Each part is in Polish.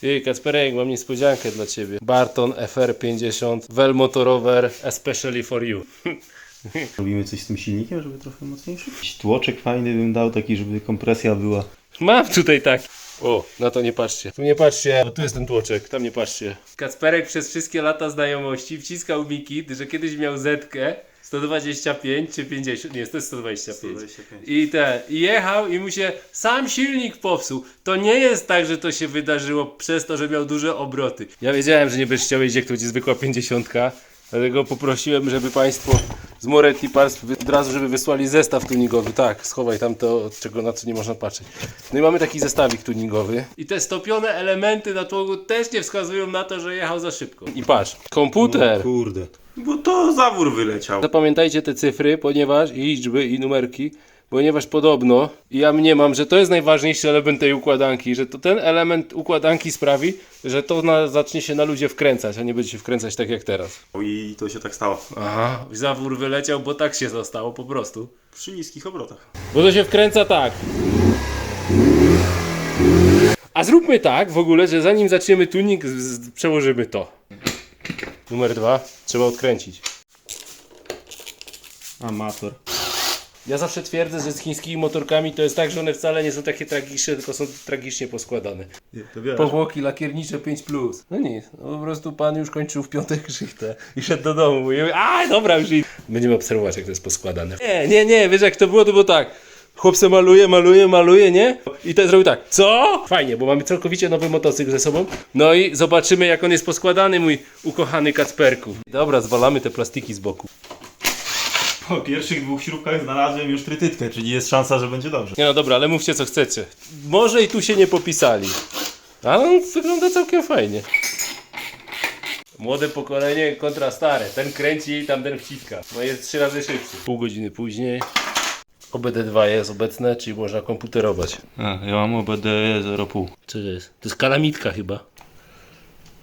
Ty, Kacperek, mam niespodziankę dla ciebie. Barton FR50 Well Motorower especially for you. Robimy coś z tym silnikiem, żeby trochę mocniejszy? Jakiś tłoczek fajny bym dał, taki, żeby kompresja była. Mam tutaj tak. O, na to nie patrzcie. Tu nie patrzcie, bo tu jest ten tłoczek, tam nie patrzcie. Kacperek przez wszystkie lata znajomości wciskał mi kit, że kiedyś miał Zetkę 125 czy 50, nie, to jest 125. 125. I te, i jechał i mu się sam silnik popsuł. To nie jest tak, że to się wydarzyło przez to, że miał duże obroty. Ja wiedziałem, że nie będziesz chciał jeździć, jak to będzie zwykła 50. Dlatego poprosiłem, żeby Państwo z Parts wy- od razu, żeby wysłali zestaw tuningowy. Tak, schowaj tam to, od czego na co nie można patrzeć. No i mamy taki zestawik tuningowy. I te stopione elementy na tłogu też nie wskazują na to, że jechał za szybko. I patrz, komputer. Kurde. Bo to zawór wyleciał. Zapamiętajcie te cyfry, ponieważ i liczby i numerki, ponieważ podobno i ja mniemam, że to jest najważniejszy element tej układanki, że to ten element układanki sprawi, że to na, zacznie się na ludzie wkręcać, a nie będzie się wkręcać tak jak teraz. I to się tak stało. Aha, zawór wyleciał, bo tak się zostało po prostu. Przy niskich obrotach. Bo to się wkręca tak. A zróbmy tak w ogóle, że zanim zaczniemy tuning, z- z- przełożymy to. Numer dwa, trzeba odkręcić. Amator. Ja zawsze twierdzę, że z chińskimi motorkami to jest tak, że one wcale nie są takie tragiczne, tylko są tragicznie poskładane. To wiesz. Powłoki lakiernicze 5. No nic, no po prostu pan już kończył w piątek szychtę i szedł do domu. I ja mówię, a dobra, już i... Będziemy obserwować, jak to jest poskładane. Nie, nie, nie, wiesz jak to było, to było tak. Chłop se maluje, maluje, maluje, nie? I ten zrobił tak. Co? Fajnie, bo mamy całkowicie nowy motocykl ze sobą. No i zobaczymy, jak on jest poskładany, mój ukochany Kacperku. Dobra, zwalamy te plastiki z boku. Po pierwszych dwóch śrubkach znalazłem już trytytkę, czyli jest szansa, że będzie dobrze. Nie no dobra, ale mówcie co chcecie. Może i tu się nie popisali. Ale on wygląda całkiem fajnie. Młode pokolenie kontra stare. Ten kręci, tamten wciska. No jest trzy razy szybszy. Pół godziny później. OBD2 jest obecne, czyli można komputerować. A, ja mam OBD 0,5. Co to jest? To jest kalamitka chyba.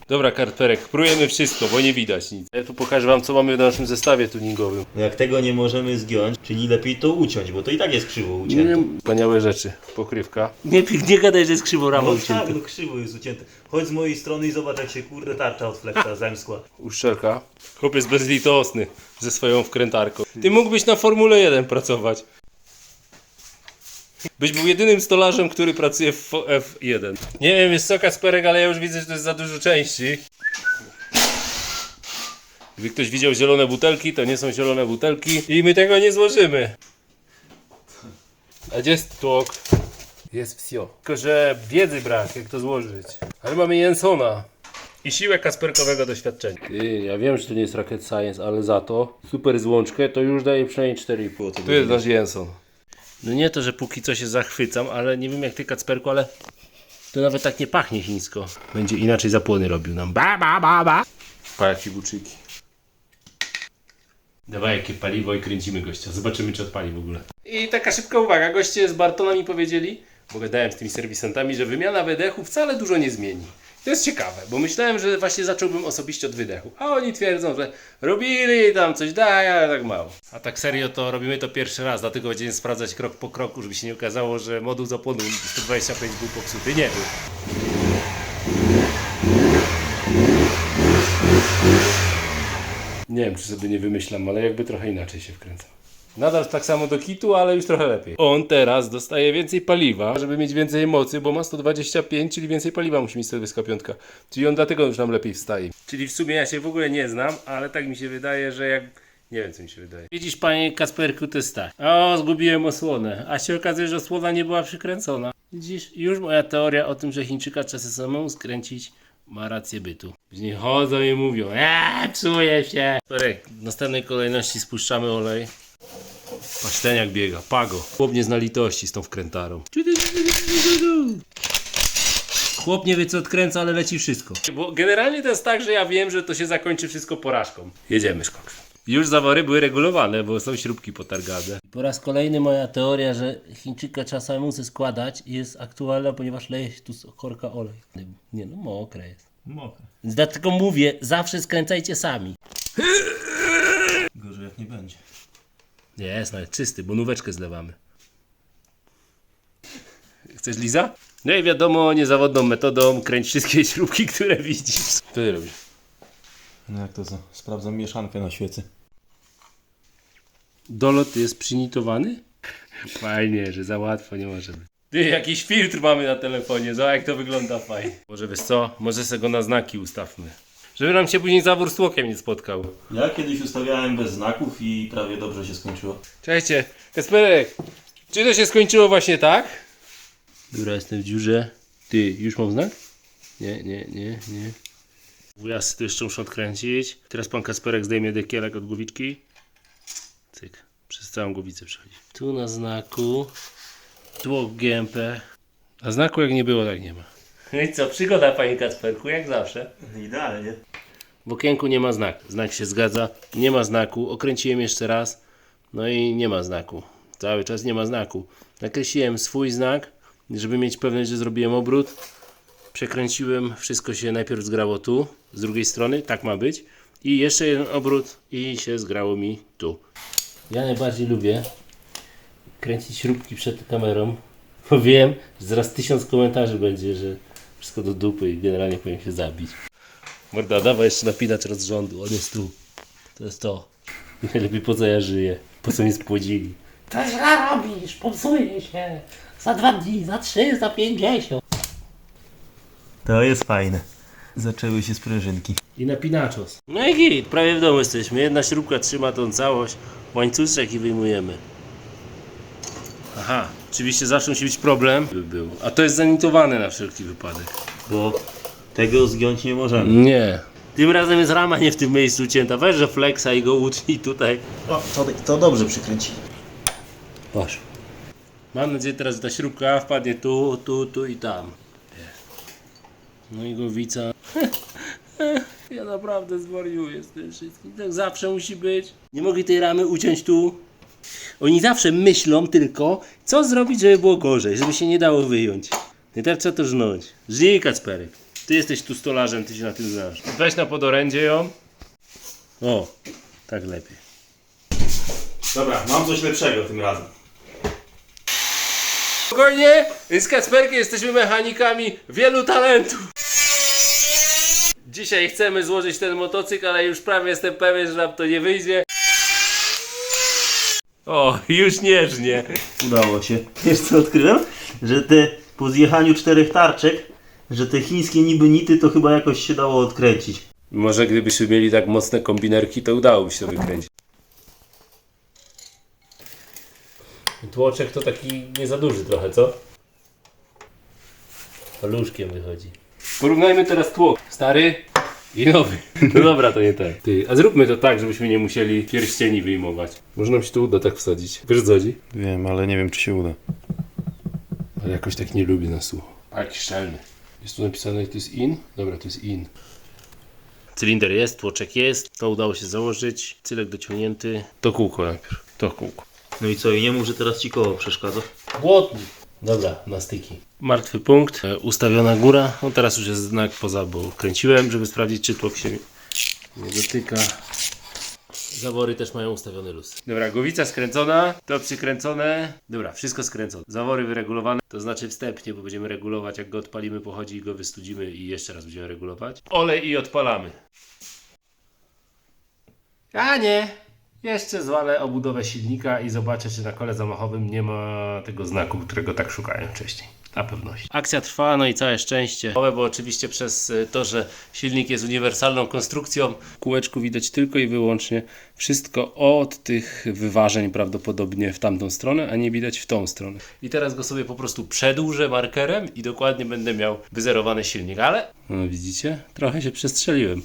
Dobra, Kartperek, próbujemy wszystko, bo nie widać nic. Ja tu pokażę wam, co mamy w naszym zestawie tuningowym. Jak tego nie możemy zgiąć, czyli lepiej to uciąć, bo to i tak jest krzywo ucięte. Wspaniałe rzeczy. Pokrywka. Nie, nie gadaj, że jest krzywo rama No tak, no krzywo jest ucięte. Chodź z mojej strony i zobacz jak się kurde tarcza od fleksa zemskła. uszczelka. Chłopiec bezlitosny ze swoją wkrętarką. Ty mógłbyś na Formule 1 pracować. Byś był jedynym stolarzem, który pracuje w F1. Nie wiem, jest co Kasperek, ale ja już widzę, że to jest za dużo części. Gdyby ktoś widział zielone butelki, to nie są zielone butelki i my tego nie złożymy. A gdzie jest tłok? Jest wsio. Tylko, że wiedzy brak, jak to złożyć. Ale mamy Jensona. I siłę kasperkowego doświadczenia. Ty, ja wiem, że to nie jest rocket science, ale za to super złączkę to już daje przynajmniej 4,5. Tu jest nasz Jenson. No nie to, że póki co się zachwycam, ale nie wiem jak ty Kacperku, ale to nawet tak nie pachnie chińsko. Będzie inaczej zapłony robił nam. Ba, ba, ba, ba. Pa, jakie buczyki. Dawaj jakie paliwo i kręcimy gościa. Zobaczymy czy odpali w ogóle. I taka szybka uwaga. Goście z Bartona mi powiedzieli, bo gadałem z tymi serwisantami, że wymiana wydechu wcale dużo nie zmieni. To jest ciekawe, bo myślałem, że właśnie zacząłbym osobiście od wydechu. A oni twierdzą, że robili tam coś daje, ale tak mało. A tak serio to robimy to pierwszy raz, dlatego będziemy sprawdzać krok po kroku, żeby się nie okazało, że moduł zapłonu 125 był popsuty. Nie był. Nie wiem, czy sobie nie wymyślam, ale jakby trochę inaczej się wkręcał. Nadal tak samo do kitu, ale już trochę lepiej. On teraz dostaje więcej paliwa, żeby mieć więcej mocy, bo ma 125, czyli więcej paliwa musi mieć 125. Czyli on dlatego już nam lepiej wstaje. Czyli w sumie ja się w ogóle nie znam, ale tak mi się wydaje, że jak... Nie wiem, co mi się wydaje. Widzisz, panie Kasperku, to jest tak. O, zgubiłem osłonę. A się okazuje, że osłona nie była przykręcona. Widzisz, już moja teoria o tym, że Chińczyka trzeba sobie samemu skręcić, ma rację bytu. Później chodzą i mówią, eee, psuje się. Torek, w następnej kolejności spuszczamy olej. Paszteniak biega, pago. Chłop nie zna litości z tą wkrętarą. Chłop nie wie co odkręca, ale leci wszystko. Bo generalnie to jest tak, że ja wiem, że to się zakończy wszystko porażką. Jedziemy z koksem. Już zawory były regulowane, bo są śrubki potargane. Po raz kolejny moja teoria, że Chińczyka trzeba samemu składać jest aktualna, ponieważ leje się tu z korka olej. Nie no, mokre jest. Mokre. Dlatego mówię, zawsze skręcajcie sami. Gorzej jak nie będzie. Nie, jest nawet czysty, bo nóweczkę zlewamy. Chcesz Liza? No i wiadomo, niezawodną metodą kręć wszystkie śrubki, które widzisz. Co ty robisz? No jak to co? Sprawdzam mieszankę na świecy. Dolot jest przynitowany? Fajnie, że za łatwo nie może być. Ty, jakiś filtr mamy na telefonie, zobacz jak to wygląda fajnie. Może wiesz co, może sobie go na znaki ustawmy. Żeby nam się później zawór z tłokiem nie spotkał. Ja kiedyś ustawiałem bez znaków i prawie dobrze się skończyło. Cześć, Kasperek, czy to się skończyło właśnie tak? Dobra, jestem w dziurze. Ty, już mam znak? Nie, nie, nie, nie. Wujasy tu jeszcze muszę odkręcić. Teraz pan Kasperek zdejmie dekielek od głowiczki. Cyk, przez całą głowicę przechodzi. Tu na znaku. Tłok GMP. A znaku jak nie było, tak nie ma. No i co, przygoda panie Kasperku, jak zawsze. Idealnie. W okienku nie ma znaku. Znak się zgadza. Nie ma znaku. Okręciłem jeszcze raz. No i nie ma znaku. Cały czas nie ma znaku. Nakreśliłem swój znak, żeby mieć pewność, że zrobiłem obrót. Przekręciłem. Wszystko się najpierw zgrało tu, z drugiej strony. Tak ma być. I jeszcze jeden obrót i się zgrało mi tu. Ja najbardziej lubię kręcić śrubki przed kamerą. Bo wiem, że zaraz tysiąc komentarzy będzie, że wszystko do dupy i generalnie powinien się zabić. Morda, dawaj jeszcze napinacz rozrządu, on jest tu. To jest to. Najlepiej po co ja żyję, po co mnie spłodzili. To źle robisz, popsuje się. Za dwa dni, za trzy, za pięćdziesiąt. To jest fajne. Zaczęły się sprężynki. I napinaczos. No i git, prawie w domu jesteśmy. Jedna śrubka trzyma tą całość, łańcuszek i wyjmujemy. Aha, oczywiście zawsze musi być problem. By był. A to jest zanitowane na wszelki wypadek. Bo tego zgiąć nie możemy. Nie. Tym razem jest rama nie w tym miejscu ucięta. Weź, że flexa i go utnij tutaj. O, to, to dobrze przykręci. Patrz. Mam nadzieję teraz, że ta śrubka wpadnie tu, tu, tu i tam. No i głowica. ja naprawdę zwariuję z tym wszystkim. Tak zawsze musi być. Nie mogli tej ramy uciąć tu. Oni zawsze myślą tylko, co zrobić, żeby było gorzej, żeby się nie dało wyjąć. I teraz trzeba to żnąć. Żnij Kacperek. Ty jesteś tu stolarzem, ty się na tym znasz. Weź na podorędzie ją. O, tak lepiej. Dobra, mam coś lepszego tym razem. Spokojnie, z Kacperkiem jesteśmy mechanikami wielu talentów. Dzisiaj chcemy złożyć ten motocykl, ale już prawie jestem pewien, że nam to nie wyjdzie. O, już nieżnie. Udało się. Wiesz co odkryłem? Że te po zjechaniu czterech tarczek, że te chińskie niby nity to chyba jakoś się dało odkręcić. Może gdybyśmy mieli tak mocne kombinerki, to udałoby się to wykręcić. Tłoczek to taki nie za duży trochę, co? Paluszkiem wychodzi. Porównajmy teraz tłok. Stary i nowy. No dobra, to nie tak. Ty, a zróbmy to tak, żebyśmy nie musieli pierścieni wyjmować. Może nam się to uda tak wsadzić. Wiesz co chodzi? Wiem, ale nie wiem czy się uda. Ale jakoś tak nie lubię na słuch. A jaki szczelny. Jest tu napisane, jak to jest in? Dobra, to jest in. Cylinder jest, tłoczek jest, to udało się założyć, cylek dociągnięty. To kółko najpierw, to kółko. No i co, i nie mów, że teraz ci koło przeszkadza? Błotnik. Dobra, na styki. Martwy punkt, e, ustawiona góra. No teraz już jest znak poza, bo kręciłem, żeby sprawdzić, czy tłok się nie dotyka. Zawory też mają ustawiony luz. Dobra, głowica skręcona, to przykręcone. Dobra, wszystko skręcone. Zawory wyregulowane, to znaczy wstępnie, bo będziemy regulować, jak go odpalimy, pochodzi i go wystudzimy i jeszcze raz będziemy regulować. Olej i odpalamy. A nie, jeszcze zwalę obudowę silnika i zobaczę, czy na kole zamachowym nie ma tego znaku, którego tak szukałem wcześniej. Na pewność. Akcja trwa, no i całe szczęście. Bo oczywiście przez y, to, że silnik jest uniwersalną konstrukcją, w kółeczku widać tylko i wyłącznie wszystko od tych wyważeń prawdopodobnie w tamtą stronę, a nie widać w tą stronę. I teraz go sobie po prostu przedłużę markerem i dokładnie będę miał wyzerowany silnik, ale no widzicie, trochę się przestrzeliłem.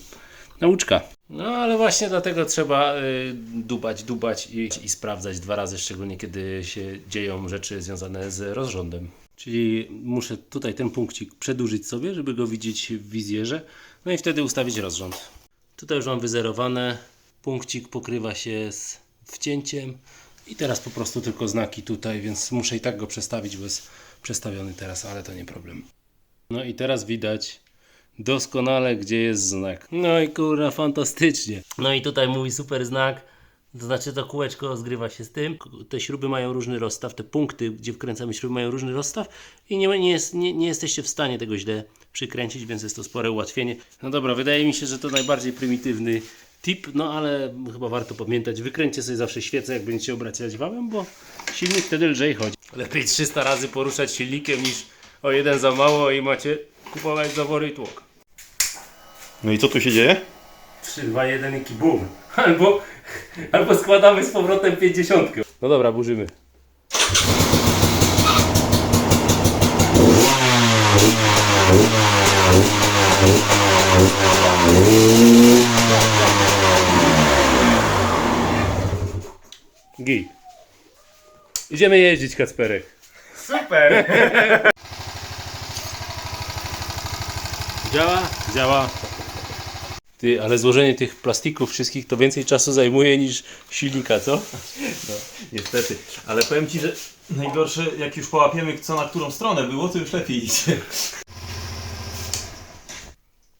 Nauczka. No ale właśnie dlatego trzeba y, dubać, dubać i, i sprawdzać dwa razy, szczególnie kiedy się dzieją rzeczy związane z rozrządem. Czyli muszę tutaj ten punkcik przedłużyć sobie, żeby go widzieć w wizjerze, no i wtedy ustawić rozrząd. Tutaj już mam wyzerowane, punkcik pokrywa się z wcięciem i teraz po prostu tylko znaki tutaj, więc muszę i tak go przestawić, bo jest przestawiony teraz, ale to nie problem. No i teraz widać doskonale, gdzie jest znak. No i kurwa, fantastycznie. No i tutaj mój super znak. To znaczy to kółeczko zgrywa się z tym. Te śruby mają różny rozstaw, te punkty, gdzie wkręcamy śruby mają różny rozstaw i nie, nie, jest, nie, nie jesteście w stanie tego źle przykręcić, więc jest to spore ułatwienie. No dobra, wydaje mi się, że to najbardziej prymitywny tip, no ale chyba warto pamiętać. Wykręćcie sobie zawsze świecę, jak będziecie obracać wałem, bo silnik wtedy lżej chodzi. Lepiej 300 razy poruszać silnikiem niż o jeden za mało i macie kupować zawory i tłok. No i co tu się dzieje? 3, 2, 1 i kibum. Albo, albo składamy z powrotem 50. No dobra, burzymy. Git. Idziemy jeździć, Kacperek. Super! Działa? Działa. Ty, ale złożenie tych plastików wszystkich to więcej czasu zajmuje niż silnika, co? Niestety. Ale powiem Ci, że najgorsze, jak już połapiemy co na którą stronę było, to już lepiej idzie.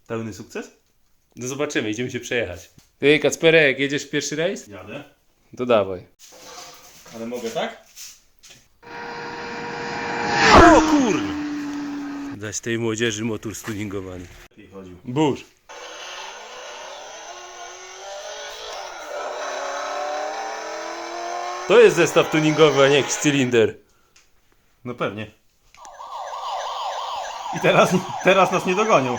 Pełny sukces? No zobaczymy, idziemy się przejechać. Ty, Kacperek, jedziesz w pierwszy rejs? Jadę. To dawaj. Ale mogę tak? Dać tej młodzieży motor stuningowany. Lepiej chodził. Burz. To jest zestaw tuningowy, a nie jakiś cylinder. No pewnie. I teraz, teraz nas nie dogonią.